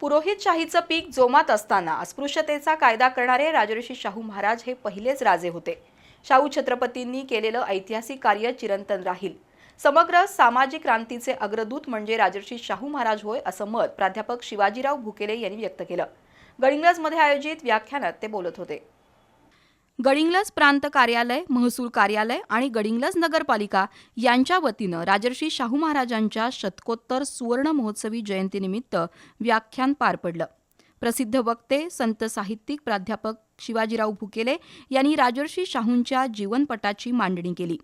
पुरोहितशाहीचं पीक जोमात असताना अस्पृश्यतेचा कायदा करणारे राजर्षी शाहू महाराज हे पहिलेच राजे होते. शाहू छत्रपतींनी केलेलं ऐतिहासिक कार्य चिरंतन राहील. समग्र सामाजिक क्रांतीचे अग्रदूत म्हणजे राजर्षी शाहू महाराज होय असं मत प्राध्यापक शिवाजीराव भुकेले यांनी व्यक्त केलं. गडिंग्लजमध्ये आयोजित व्याख्यानात ते बोलत होते. गडिंग्लज प्रांत कार्यालय महसूल कार्यालय आणि गडिंग्लज नगरपालिका यांच्या वतीनं राजर्षी शाहू महाराजांच्या शतकोत्तर सुवर्ण महोत्सवी जयंतीनिमित्त व्याख्यान पार पडलं. प्रसिद्ध वक्ते संत साहित्यिक प्राध्यापक शिवाजीराव भुकेले यांनी राजर्षी शाहूंच्या जीवनपटाची मांडणी केली.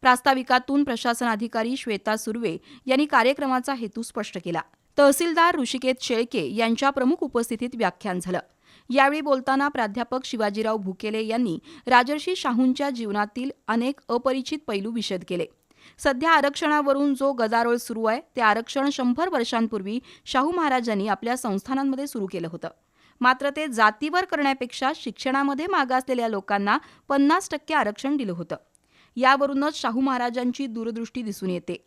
प्रास्ताविकातून प्रशासन अधिकारी श्वेता सुर्वे यांनी कार्यक्रमाचा हेतू स्पष्ट केला. तहसीलदार ऋषिकेत शेळके यांच्या प्रमुख उपस्थितीत व्याख्यान झालं. यावेळी बोलताना प्राध्यापक शिवाजीराव भुकेले यांनी राजर्षी शाहूंच्या जीवनातील अनेक अपरिचित पैलू विशद केले. सध्या आरक्षणावरून जो गदारोळ सुरू आहे ते आरक्षण शंभर वर्षांपूर्वी शाहू महाराजांनी आपल्या संस्थानांमध्ये सुरू केलं होतं. मात्र ते जातीवर करण्यापेक्षा शिक्षणामध्ये मागासलेल्या लोकांना पन्नास टक्के आरक्षण दिलं होतं. यावरूनच शाहू महाराजांची दूरदृष्टी दिसून येते.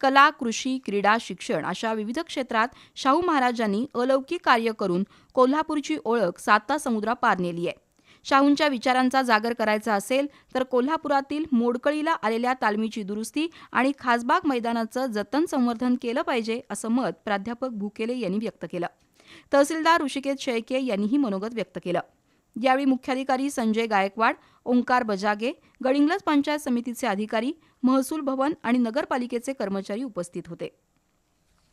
कला कृषी क्रीडा शिक्षण अशा विविध क्षेत्रात शाहू महाराजांनी अलौकिक कार्य करून कोल्हापूरची ओळख साता समुद्रापार नेली आहे. शाहूंच्या विचारांचा जागर करायचा असेल तर कोल्हापुरातील मोडकळीला आलेल्या तालमीची दुरुस्ती आणि खासबाग मैदानाचं जतन संवर्धन केलं पाहिजे असं मत प्राध्यापक भुकेले यांनी व्यक्त केलं. तहसीलदार ऋषिकेत शेळके यांनीही मनोगत व्यक्त केलं. यावेळी मुख्याधिकारी संजय गायकवाड ओंकार बजागे गडिंग्लज पंचायत समितीचे अधिकारी महसूल भवन आणि नगरपालिकेचे कर्मचारी उपस्थित होते.